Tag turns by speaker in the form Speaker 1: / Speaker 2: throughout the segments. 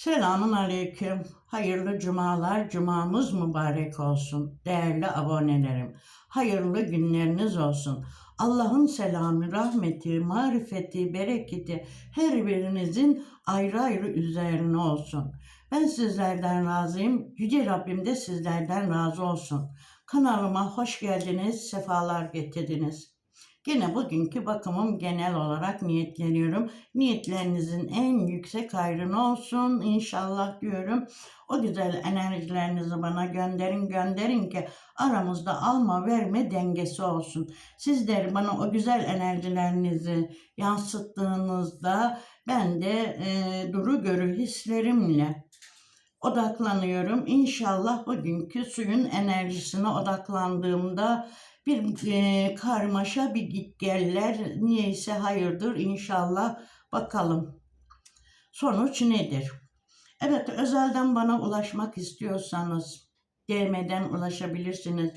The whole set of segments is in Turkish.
Speaker 1: Selamun Aleyküm. Hayırlı cumalar, cumanız mübarek olsun. Değerli abonelerim, hayırlı günleriniz olsun. Allah'ın selamı, rahmeti, marifeti, bereketi her birinizin ayrı ayrı üzerine olsun. Ben sizlerden razıyım. Yüce Rabbim de sizlerden razı olsun. Kanalıma hoş geldiniz, sefalar getirdiniz. Gene bugünkü bakımım genel olarak niyetleniyorum. Niyetlerinizin en yüksek hayrını olsun inşallah diyorum. O güzel enerjilerinizi bana gönderin gönderin ki aramızda alma verme dengesi olsun. Sizler bana o güzel enerjilerinizi yansıttığınızda ben de e, duru görü hislerimle odaklanıyorum. İnşallah bugünkü suyun enerjisine odaklandığımda bir e, karmaşa bir gitgeller niyeyse hayırdır inşallah bakalım. Sonuç nedir? Evet özelden bana ulaşmak istiyorsanız DM'den ulaşabilirsiniz.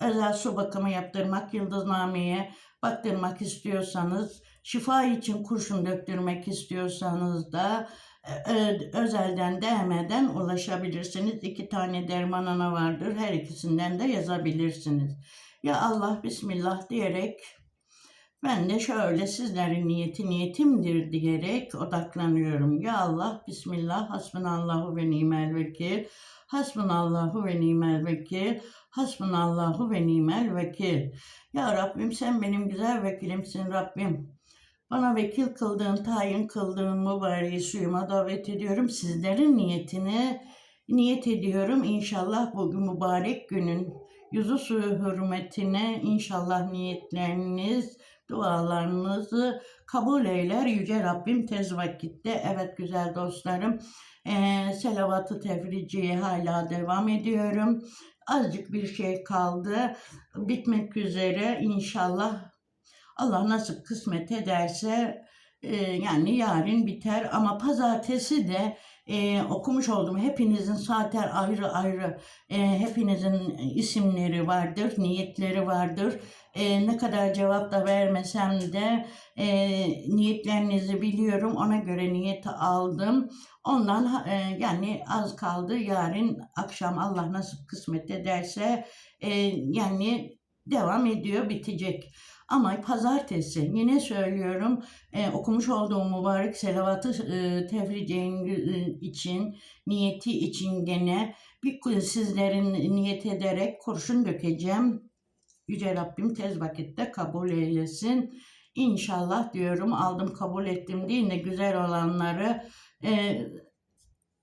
Speaker 1: Özel su bakımı yaptırmak, yıldıznameye baktırmak istiyorsanız, şifa için kurşun döktürmek istiyorsanız da e, özelden DM'den ulaşabilirsiniz. İki tane derman ana vardır. Her ikisinden de yazabilirsiniz. Ya Allah Bismillah diyerek ben de şöyle sizlerin niyeti niyetimdir diyerek odaklanıyorum. Ya Allah Bismillah Hasbunallahu ve nimel vekil. Hasbunallahu ve nimel vekil. Hasbunallahu ve nimel vekil. Ya Rabbim sen benim güzel vekilimsin Rabbim. Bana vekil kıldığın, tayin kıldığın mübareği suyuma davet ediyorum. Sizlerin niyetini niyet ediyorum. İnşallah bu mübarek günün yüzü suyu hürmetine inşallah niyetleriniz, dualarınızı kabul eyler. Yüce Rabbim tez vakitte. Evet güzel dostlarım. Ee, selavatı tefriciye hala devam ediyorum. Azıcık bir şey kaldı. Bitmek üzere inşallah Allah nasıl kısmet ederse e, yani yarın biter ama pazartesi de e, okumuş olduğum hepinizin saatler ayrı ayrı e, hepinizin isimleri vardır, niyetleri vardır. E, ne kadar cevap da vermesem de e, niyetlerinizi biliyorum. Ona göre niyeti aldım. Ondan e, yani az kaldı. Yarın akşam Allah nasip kısmet ederse e, yani devam ediyor, bitecek. Ama pazartesi yine söylüyorum e, okumuş olduğum mübarek selavatı e, tefriceğin e, için, niyeti için gene bir sizlerin niyet ederek kurşun dökeceğim. Yüce Rabbim tez vakitte kabul eylesin. İnşallah diyorum aldım kabul ettim değil de güzel olanları e,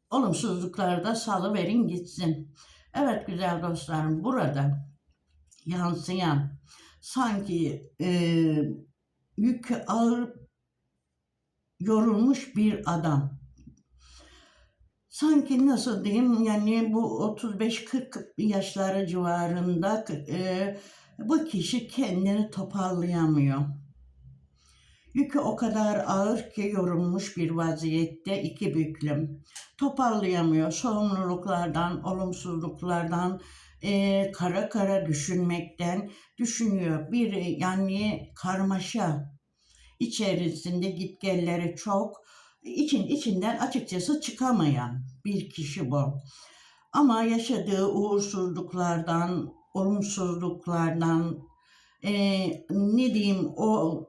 Speaker 1: olumsuzlukları da salıverin gitsin. Evet güzel dostlarım burada yansıyan sanki e, yükü ağır yorulmuş bir adam. Sanki nasıl diyeyim yani bu 35-40 yaşları civarında e, bu kişi kendini toparlayamıyor. Yükü o kadar ağır ki yorulmuş bir vaziyette iki büklüm. Toparlayamıyor. Sorumluluklardan, olumsuzluklardan, e, kara kara düşünmekten düşünüyor. Bir yani karmaşa içerisinde gitgelleri çok için içinden açıkçası çıkamayan bir kişi bu. Ama yaşadığı uğursuzluklardan, olumsuzluklardan, e, ne diyeyim o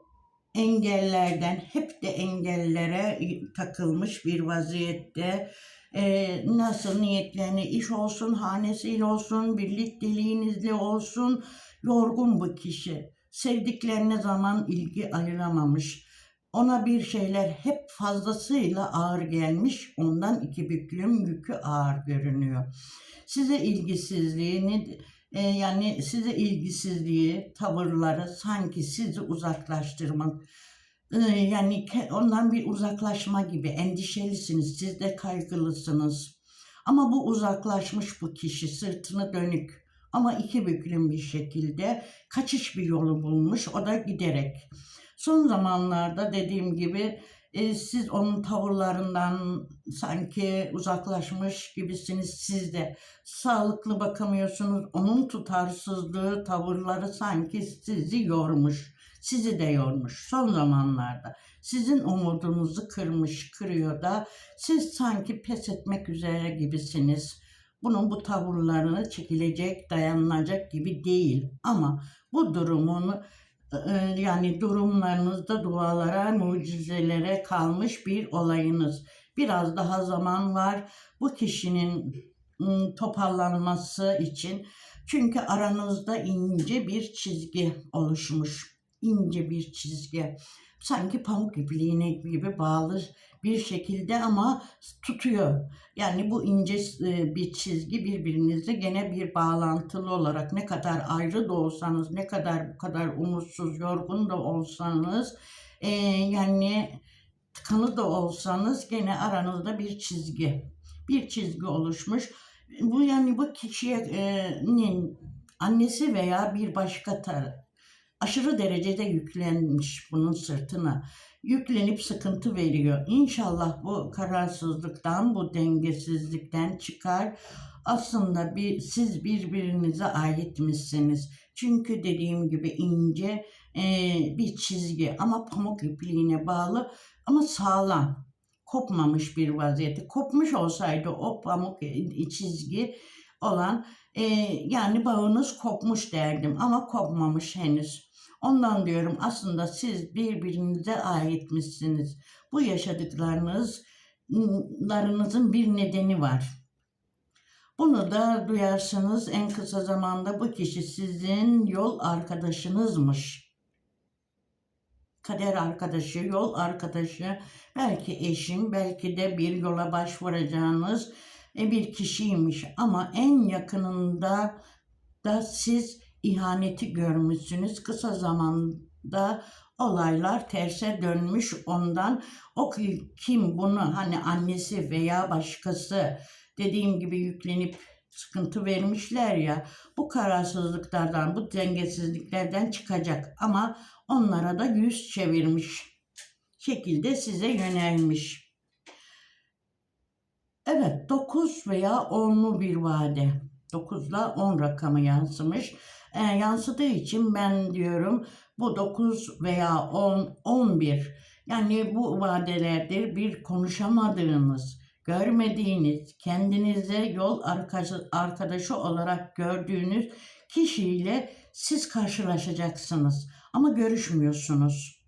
Speaker 1: engellerden hep de engellere takılmış bir vaziyette e, nasıl niyetlerini iş olsun, hanesiyle olsun, birlik diliğinizle olsun yorgun bu kişi. Sevdiklerine zaman ilgi ayıramamış. Ona bir şeyler hep fazlasıyla ağır gelmiş. Ondan iki büklüm yükü ağır görünüyor. Size ilgisizliğini e, yani size ilgisizliği, tavırları sanki sizi uzaklaştırmak yani ondan bir uzaklaşma gibi. Endişelisiniz, siz de kaygılısınız. Ama bu uzaklaşmış bu kişi sırtını dönük. Ama iki büklüm bir şekilde kaçış bir yolu bulmuş o da giderek. Son zamanlarda dediğim gibi e, siz onun tavırlarından sanki uzaklaşmış gibisiniz. Siz de sağlıklı bakamıyorsunuz. Onun tutarsızlığı tavırları sanki sizi yormuş Sizi de yormuş son zamanlarda. Sizin umudunuzu kırmış, kırıyor da siz sanki pes etmek üzere gibisiniz. Bunun bu tavırlarını çekilecek, dayanılacak gibi değil. Ama bu durumunu e, yani durumlarınızda dualara, mucizelere kalmış bir olayınız. Biraz daha zaman var bu kişinin toparlanması için. Çünkü aranızda ince bir çizgi oluşmuş. İnce bir çizgi. Sanki pamuk ipliğine gibi bağlı bir şekilde ama tutuyor. Yani bu ince e, bir çizgi birbirinizle gene bir bağlantılı olarak ne kadar ayrı da olsanız, ne kadar bu kadar umutsuz, yorgun da olsanız, e, yani tıkanı da olsanız gene aranızda bir çizgi, bir çizgi oluşmuş. Bu yani bu kişinin annesi veya bir başka taraf aşırı derecede yüklenmiş bunun sırtına. Yüklenip sıkıntı veriyor. İnşallah bu kararsızlıktan, bu dengesizlikten çıkar. Aslında bir, siz birbirinize aitmişsiniz. Çünkü dediğim gibi ince e, bir çizgi ama pamuk ipliğine bağlı ama sağlam. Kopmamış bir vaziyette. Kopmuş olsaydı o pamuk e, çizgi olan e, yani bağınız kopmuş derdim ama kopmamış henüz. Ondan diyorum aslında siz birbirinize aitmişsiniz. Bu yaşadıklarınızın bir nedeni var. Bunu da duyarsınız en kısa zamanda bu kişi sizin yol arkadaşınızmış. Kader arkadaşı, yol arkadaşı, belki eşin, belki de bir yola başvuracağınız e, bir kişiymiş. Ama en yakınında da siz ihaneti görmüşsünüz. Kısa zamanda olaylar terse dönmüş ondan. O kim bunu hani annesi veya başkası dediğim gibi yüklenip sıkıntı vermişler ya bu kararsızlıklardan bu dengesizliklerden çıkacak ama onlara da yüz çevirmiş şekilde size yönelmiş. Evet 9 veya 10'lu bir vade. 9 ile 10 rakamı yansımış e, yansıdığı için ben diyorum bu 9 veya 10, 11 yani bu vadelerdir bir konuşamadığınız, görmediğiniz, kendinize yol arkadaşı, olarak gördüğünüz kişiyle siz karşılaşacaksınız. Ama görüşmüyorsunuz.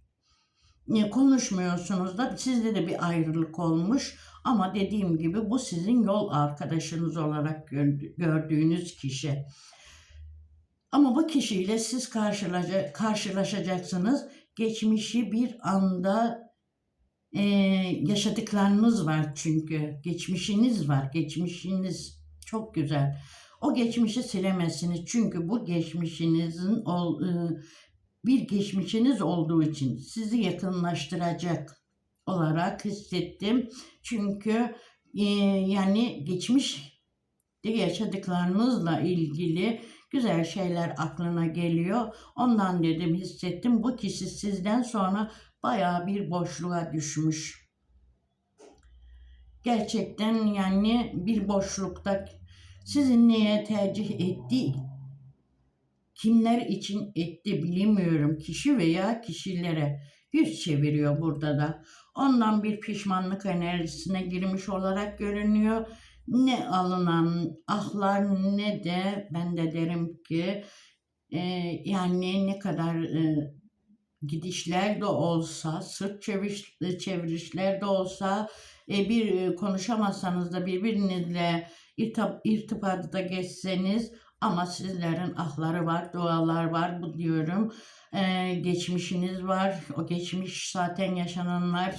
Speaker 1: Konuşmuyorsunuz da sizde de bir ayrılık olmuş ama dediğim gibi bu sizin yol arkadaşınız olarak gördüğünüz kişi. Ama bu kişiyle siz karşılaşacaksınız. Geçmişi bir anda e, yaşadıklarınız var çünkü. Geçmişiniz var. Geçmişiniz çok güzel. O geçmişi silemezsiniz. Çünkü bu geçmişinizin ol, e, bir geçmişiniz olduğu için sizi yakınlaştıracak olarak hissettim. Çünkü e, yani geçmiş yaşadıklarınızla ilgili güzel şeyler aklına geliyor. Ondan dedim hissettim bu kişi sizden sonra baya bir boşluğa düşmüş. Gerçekten yani bir boşlukta sizin neye tercih etti, kimler için etti bilmiyorum. Kişi veya kişilere yüz çeviriyor burada da. Ondan bir pişmanlık enerjisine girmiş olarak görünüyor ne alınan ahlar ne de ben de derim ki e, yani ne kadar e, gidişler de olsa, sırt çeviriş, çevirişler de olsa e, bir e, konuşamazsanız da birbirinizle irtip, irtibatta geçseniz ama sizlerin ahları var, dualar var bu diyorum. E, geçmişiniz var. O geçmiş zaten yaşananlar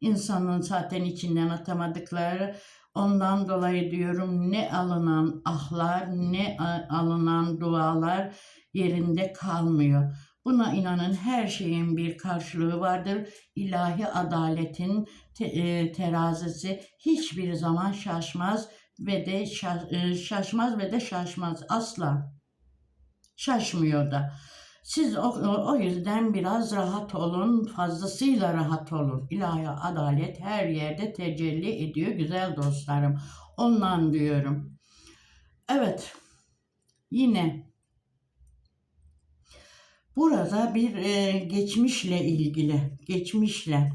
Speaker 1: insanın zaten içinden atamadıkları Ondan dolayı diyorum ne alınan ahlar ne alınan dualar yerinde kalmıyor. Buna inanın her şeyin bir karşılığı vardır. İlahi adaletin e, terazisi hiçbir zaman şaşmaz ve de e, şaşmaz ve de şaşmaz asla. Şaşmıyor da. Siz o, o yüzden biraz rahat olun, fazlasıyla rahat olun. İlahi adalet her yerde tecelli ediyor güzel dostlarım. Ondan diyorum. Evet, yine Burada bir e, geçmişle ilgili, geçmişle,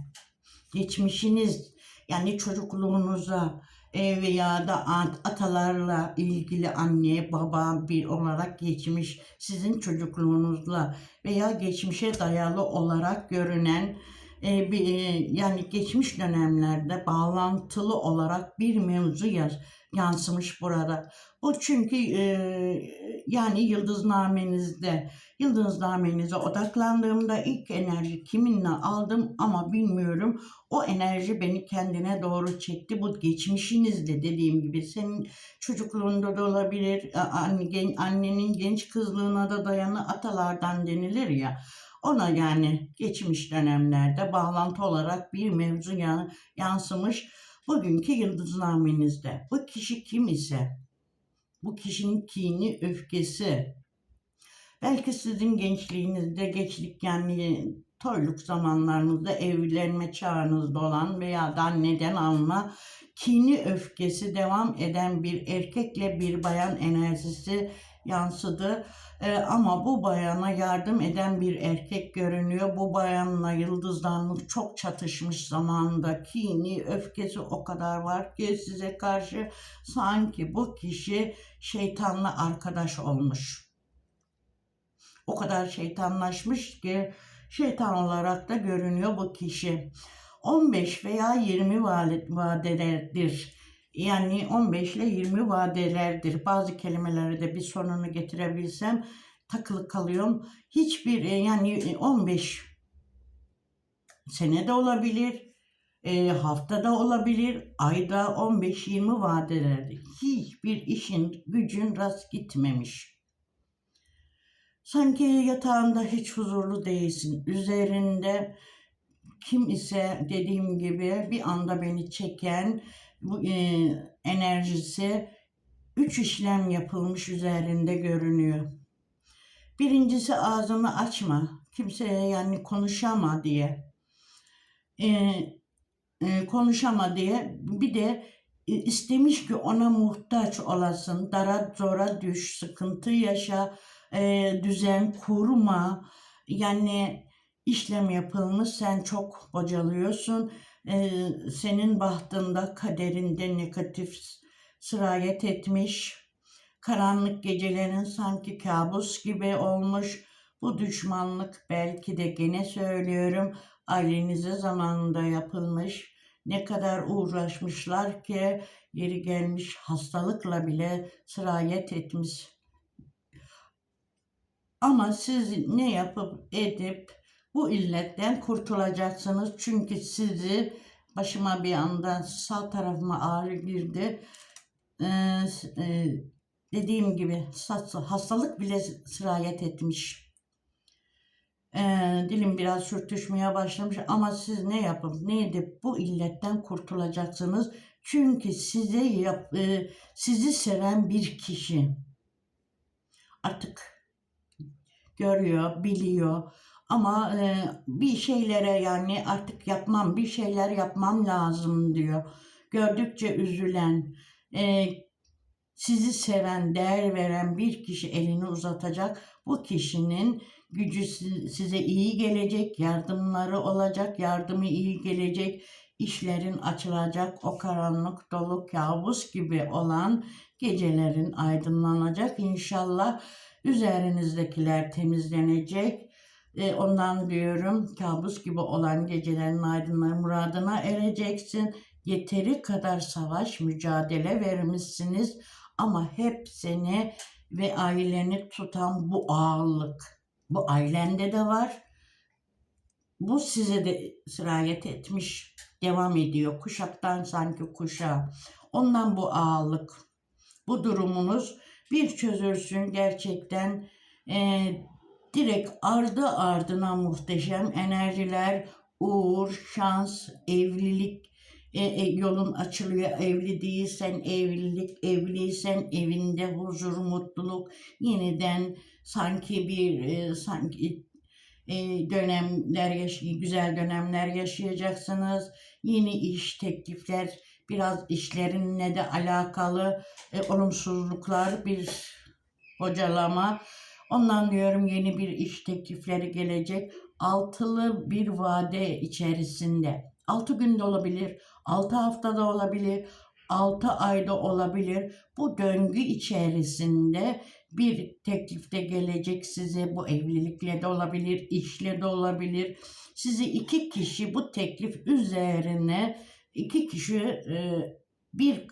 Speaker 1: geçmişiniz yani çocukluğunuza veya da at- atalarla ilgili anne, baba bir olarak geçmiş sizin çocukluğunuzla veya geçmişe dayalı olarak görünen e, bir, e, yani geçmiş dönemlerde bağlantılı olarak bir mevzu yaz, yansımış burada. Bu çünkü e, yani yıldıznamenizde Yıldıznamenize odaklandığımda ilk enerji kiminle aldım ama bilmiyorum. O enerji beni kendine doğru çekti. Bu geçmişinizde dediğim gibi senin çocukluğunda da olabilir. Anne, gen- annenin genç kızlığına da dayanı atalardan denilir ya. Ona yani geçmiş dönemlerde bağlantı olarak bir mevzu ya- yansımış bugünkü yıldıznamenizde. Bu kişi kim ise bu kişinin kini, öfkesi, Belki sizin gençliğinizde, gençlik yani toyluk zamanlarınızda evlenme çağınızda olan veya da anneden alma kini öfkesi devam eden bir erkekle bir bayan enerjisi yansıdı. Ee, ama bu bayana yardım eden bir erkek görünüyor. Bu bayanla yıldızlarınız çok çatışmış zamanda kini, öfkesi o kadar var ki size karşı sanki bu kişi şeytanla arkadaş olmuş o kadar şeytanlaşmış ki şeytan olarak da görünüyor bu kişi. 15 veya 20 vade- vadelerdir. Yani 15 ile 20 vadelerdir. Bazı kelimelere de bir sonunu getirebilsem takılı kalıyorum. Hiçbir e, yani 15 sene de olabilir, e, haftada olabilir, ayda 15-20 vadelerde hiçbir işin gücün rast gitmemiş. Sanki yatağında hiç huzurlu değilsin. Üzerinde kim ise dediğim gibi bir anda beni çeken bu e, enerjisi üç işlem yapılmış üzerinde görünüyor. Birincisi ağzını açma. Kimseye yani konuşama diye. E, e, konuşama diye. Bir de e, istemiş ki ona muhtaç olasın. Dara zora düş, sıkıntı yaşa e, düzen kurma. Yani işlem yapılmış sen çok bocalıyorsun. E, senin bahtında kaderinde negatif sırayet etmiş. Karanlık gecelerin sanki kabus gibi olmuş. Bu düşmanlık belki de gene söylüyorum ailenize zamanında yapılmış. Ne kadar uğraşmışlar ki yeri gelmiş hastalıkla bile sırayet etmiş. Ama siz ne yapıp edip bu illetten kurtulacaksınız. Çünkü sizi başıma bir anda sağ tarafıma ağrı girdi. Ee, e, dediğim gibi hastalık bile sirayet etmiş. Ee, dilim biraz sürtüşmeye başlamış ama siz ne yapıp ne edip bu illetten kurtulacaksınız. Çünkü size yap, e, sizi seven bir kişi artık görüyor, biliyor. Ama e, bir şeylere yani artık yapmam, bir şeyler yapmam lazım diyor. Gördükçe üzülen, e, sizi seven, değer veren bir kişi elini uzatacak. Bu kişinin gücü size iyi gelecek, yardımları olacak, yardımı iyi gelecek, işlerin açılacak, o karanlık dolu kabus gibi olan gecelerin aydınlanacak. İnşallah üzerinizdekiler temizlenecek. E, ondan diyorum kabus gibi olan gecelerin aydınlığı muradına ereceksin. Yeteri kadar savaş, mücadele vermişsiniz ama hep seni ve aileni tutan bu ağırlık. Bu ailende de var. Bu size de sirayet etmiş, devam ediyor. Kuşaktan sanki kuşağa. Ondan bu ağırlık. Bu durumunuz bir çözülsün gerçekten e, direkt ardı ardına muhteşem enerjiler, uğur, şans, evlilik e, e, yolun açılıyor. Evli değilsen evlilik, evliysen evinde huzur, mutluluk, yeniden sanki bir e, sanki e, dönemler yaş güzel dönemler yaşayacaksınız. Yeni iş teklifler, biraz işlerinle de alakalı e, olumsuzluklar, bir hocalama Ondan diyorum yeni bir iş teklifleri gelecek. Altılı bir vade içerisinde. Altı günde olabilir, altı haftada olabilir, altı ayda olabilir. Bu döngü içerisinde bir teklifte gelecek size. Bu evlilikle de olabilir, işle de olabilir. Sizi iki kişi bu teklif üzerine iki kişi e, bir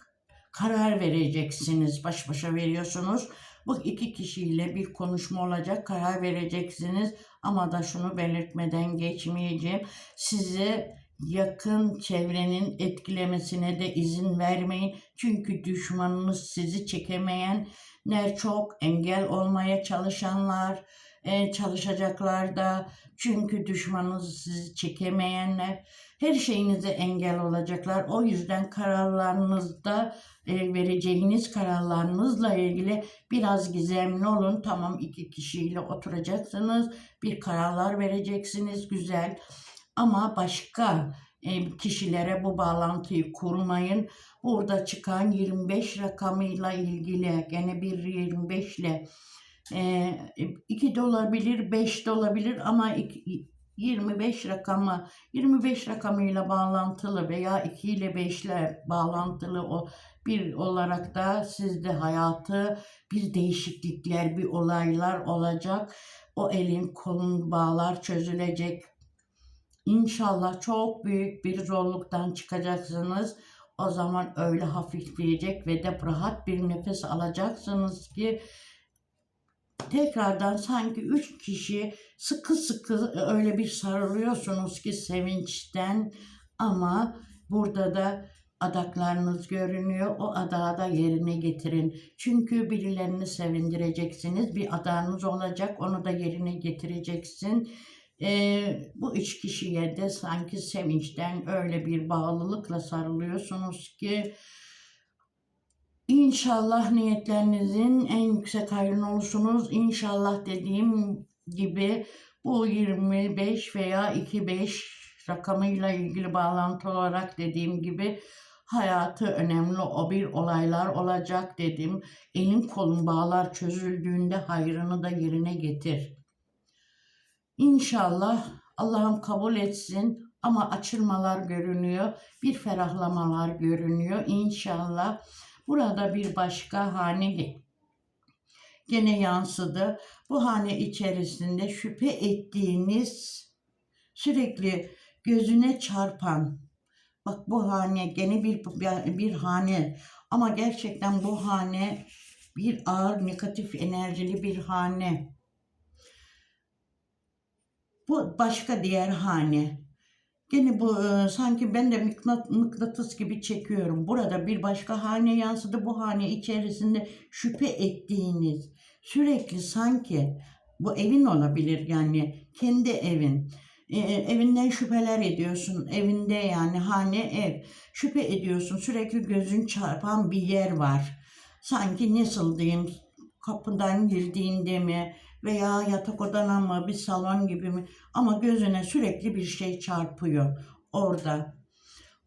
Speaker 1: karar vereceksiniz. Baş başa veriyorsunuz. Bu iki kişiyle bir konuşma olacak, karar vereceksiniz. Ama da şunu belirtmeden geçmeyeceğim. Sizi yakın çevrenin etkilemesine de izin vermeyin. Çünkü düşmanınız sizi çekemeyenler çok, engel olmaya çalışanlar, e, çalışacaklar da. Çünkü düşmanınız sizi çekemeyenler, her şeyinize engel olacaklar. O yüzden kararlarınızda e, vereceğiniz kararlarınızla ilgili biraz gizemli olun. Tamam iki kişiyle oturacaksınız, bir kararlar vereceksiniz güzel. Ama başka e, kişilere bu bağlantıyı kurmayın. Burada çıkan 25 rakamıyla ilgili gene bir 25 ile e, 2 de olabilir, 5 de olabilir ama iki- 25 rakamı 25 rakamıyla bağlantılı veya 2 ile 5 ile bağlantılı o bir olarak da sizde hayatı bir değişiklikler, bir olaylar olacak. O elin kolun bağlar çözülecek. İnşallah çok büyük bir zorluktan çıkacaksınız. O zaman öyle hafifleyecek ve de rahat bir nefes alacaksınız ki tekrardan sanki üç kişi sıkı sıkı öyle bir sarılıyorsunuz ki sevinçten ama burada da adaklarınız görünüyor. O adağı da yerine getirin. Çünkü birilerini sevindireceksiniz. Bir adağınız olacak. Onu da yerine getireceksin. Ee, bu üç kişiye de sanki sevinçten öyle bir bağlılıkla sarılıyorsunuz ki İnşallah niyetlerinizin en yüksek hayrını olursunuz. İnşallah dediğim gibi bu 25 veya 25 rakamıyla ilgili bağlantı olarak dediğim gibi hayatı önemli o bir olaylar olacak dedim. Elin kolun bağlar çözüldüğünde hayrını da yerine getir. İnşallah Allah'ım kabul etsin ama açılmalar görünüyor. Bir ferahlamalar görünüyor. İnşallah burada bir başka hane ge- gene yansıdı. Bu hane içerisinde şüphe ettiğiniz sürekli gözüne çarpan bak bu hane gene bir bir hane ama gerçekten bu hane bir ağır negatif enerjili bir hane. Bu başka diğer hane. Gene bu e, sanki ben de mıknat, mıknatıs gibi çekiyorum. Burada bir başka hane yansıdı. Bu hane içerisinde şüphe ettiğiniz sürekli sanki bu evin olabilir yani kendi evin. E, evinden şüpheler ediyorsun. Evinde yani hane ev. Şüphe ediyorsun. Sürekli gözün çarpan bir yer var. Sanki nasıl diyeyim kapıdan girdiğinde mi veya yatak odana mı bir salon gibi mi ama gözüne sürekli bir şey çarpıyor orada.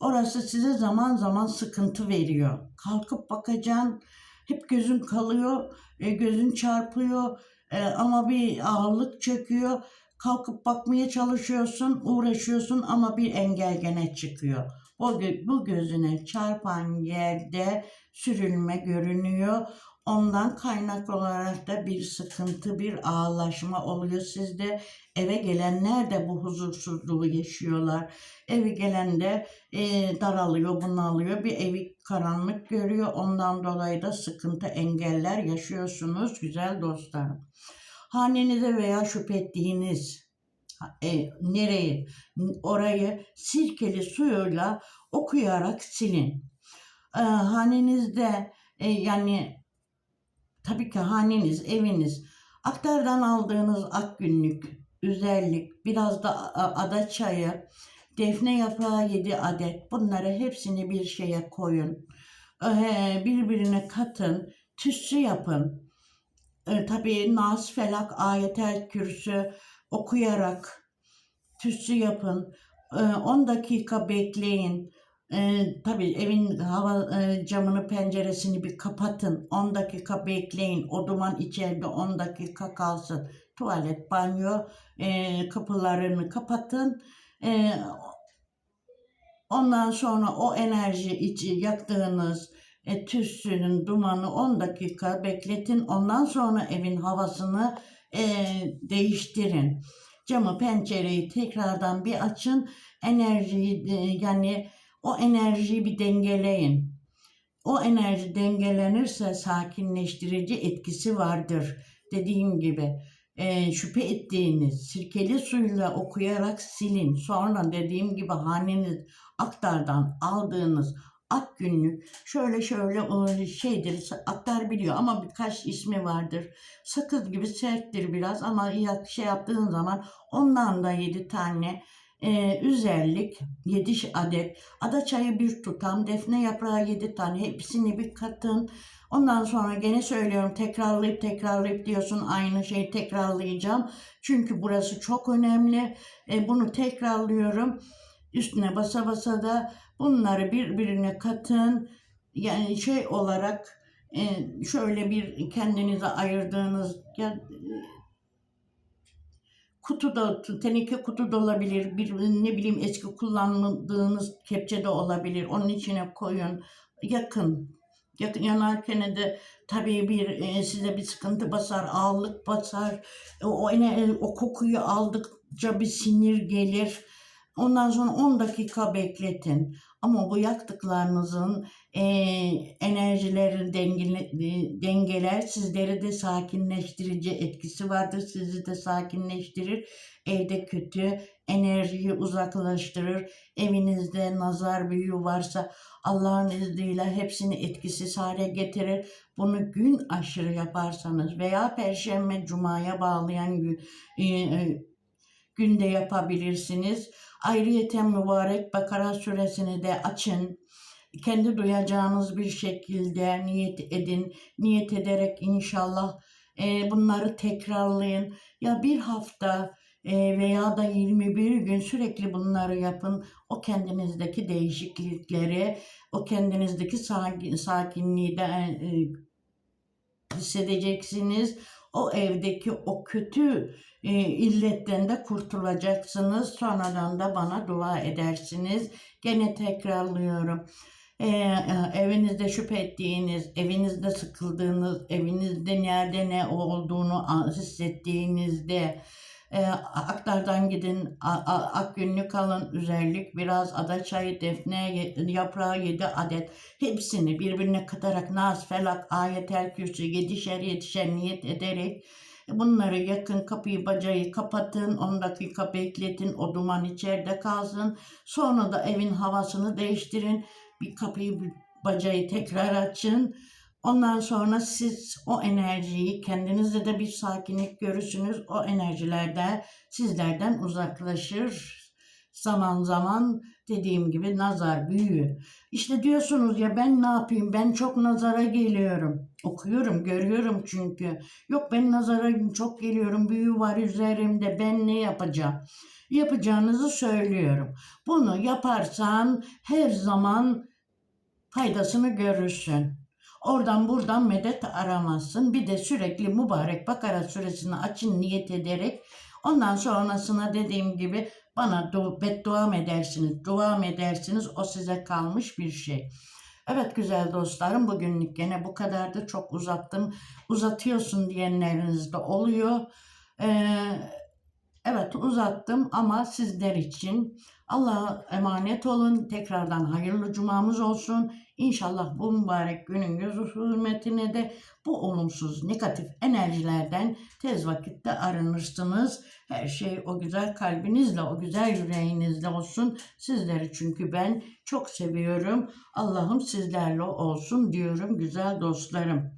Speaker 1: Orası size zaman zaman sıkıntı veriyor. Kalkıp bakacaksın, hep gözün kalıyor, e, gözün çarpıyor e, ama bir ağırlık çöküyor. Kalkıp bakmaya çalışıyorsun, uğraşıyorsun ama bir engel gene çıkıyor. O bu gözüne çarpan yerde sürülme görünüyor. Ondan kaynak olarak da bir sıkıntı, bir ağlaşma oluyor sizde. Eve gelenler de bu huzursuzluğu yaşıyorlar. Eve gelen de e, daralıyor, bunalıyor. Bir evi karanlık görüyor. Ondan dolayı da sıkıntı, engeller yaşıyorsunuz güzel dostlarım. Hanenize veya şüphe ettiğiniz e, nereyi, orayı sirkeli suyuyla okuyarak silin. E, hanenizde e, yani tabii ki haneniz, eviniz, aktardan aldığınız ak günlük, üzerlik, biraz da ada çayı, defne yaprağı 7 adet bunları hepsini bir şeye koyun. Birbirine katın, tütsü yapın. Ee, tabii Nas, Felak, Ayetel Kürsü okuyarak tütsü yapın. Ee, 10 dakika bekleyin. Ee, tabii evin hava e, camını penceresini bir kapatın. 10 dakika bekleyin. O duman içeride 10 dakika kalsın. Tuvalet, banyo e, kapılarını kapatın. E, ondan sonra o enerji içi yaktığınız e, tütsünün dumanı 10 dakika bekletin. Ondan sonra evin havasını e, değiştirin. Camı, pencereyi tekrardan bir açın. Enerjiyi e, yani o enerjiyi bir dengeleyin. O enerji dengelenirse sakinleştirici etkisi vardır. Dediğim gibi e, şüphe ettiğiniz sirkeli suyla okuyarak silin. Sonra dediğim gibi haneniz aktardan aldığınız ak günlük şöyle şöyle şeydir aktar biliyor ama birkaç ismi vardır. Sakız gibi serttir biraz ama şey yaptığın zaman ondan da 7 tane e, üzerlik 7 adet ada çayı bir tutam defne yaprağı 7 tane hepsini bir katın. Ondan sonra gene söylüyorum tekrarlayıp tekrarlayıp diyorsun aynı şeyi tekrarlayacağım. Çünkü burası çok önemli. E, bunu tekrarlıyorum. Üstüne basa basa da bunları birbirine katın. Yani şey olarak e, şöyle bir kendinize ayırdığınız ya, kutuda teneke kutu da olabilir. Bir ne bileyim eski kullandığınız kepçe de olabilir. Onun içine koyun. Yakın. Yakın yanarken de tabii bir e, size bir sıkıntı basar ağırlık basar. O, o, ene- o kokuyu aldıkça bir sinir gelir ondan sonra 10 dakika bekletin ama bu yaktıklarınızın e, enerjileri dengele, dengeler sizleri de sakinleştirici etkisi vardır. Sizi de sakinleştirir. Evde kötü enerjiyi uzaklaştırır. Evinizde nazar büyü varsa Allah'ın izniyle hepsini etkisiz hale getirir. Bunu gün aşırı yaparsanız veya Perşembe Cuma'ya bağlayan gün, e, e, günde yapabilirsiniz. Ayrıyeten mübarek Bakara suresini de açın. Kendi duyacağınız bir şekilde niyet edin. Niyet ederek inşallah e, bunları tekrarlayın. Ya bir hafta e, veya da 21 gün sürekli bunları yapın. O kendinizdeki değişiklikleri, o kendinizdeki sakin, sakinliği de e, hissedeceksiniz. O evdeki o kötü e, illetten de kurtulacaksınız. Sonradan da bana dua edersiniz. Gene tekrarlıyorum. E, e, evinizde şüphe ettiğiniz, evinizde sıkıldığınız, evinizde nerede ne olduğunu hissettiğinizde e, aktardan gidin, a, a, ak günlük alın, üzerlik, biraz ada çayı, defne, yaprağı 7 adet. Hepsini birbirine katarak Nas, Felak, Ayetel Kürsü, yedişer yedişer niyet ederek bunları yakın kapıyı bacayı kapatın 10 dakika bekletin o duman içeride kalsın. Sonra da evin havasını değiştirin. Bir kapıyı bacayı tekrar açın. Ondan sonra siz o enerjiyi kendinizde de bir sakinlik görürsünüz. O enerjiler de sizlerden uzaklaşır. Zaman zaman dediğim gibi nazar büyü. İşte diyorsunuz ya ben ne yapayım? Ben çok nazara geliyorum. Okuyorum, görüyorum çünkü. Yok ben nazara çok geliyorum. Büyü var üzerimde. Ben ne yapacağım? Yapacağınızı söylüyorum. Bunu yaparsan her zaman faydasını görürsün. Oradan buradan medet aramazsın. Bir de sürekli mübarek Bakara suresini açın niyet ederek ondan sonrasına dediğim gibi bana du beddua edersiniz, dua edersiniz o size kalmış bir şey. Evet güzel dostlarım bugünlük gene bu kadardı. Çok uzattım. Uzatıyorsun diyenleriniz de oluyor. Ee, evet uzattım ama sizler için Allah'a emanet olun. Tekrardan hayırlı cumamız olsun. İnşallah bu mübarek günün gözü hürmetine de bu olumsuz negatif enerjilerden tez vakitte arınırsınız. Her şey o güzel kalbinizle, o güzel yüreğinizle olsun. Sizleri çünkü ben çok seviyorum. Allah'ım sizlerle olsun diyorum güzel dostlarım.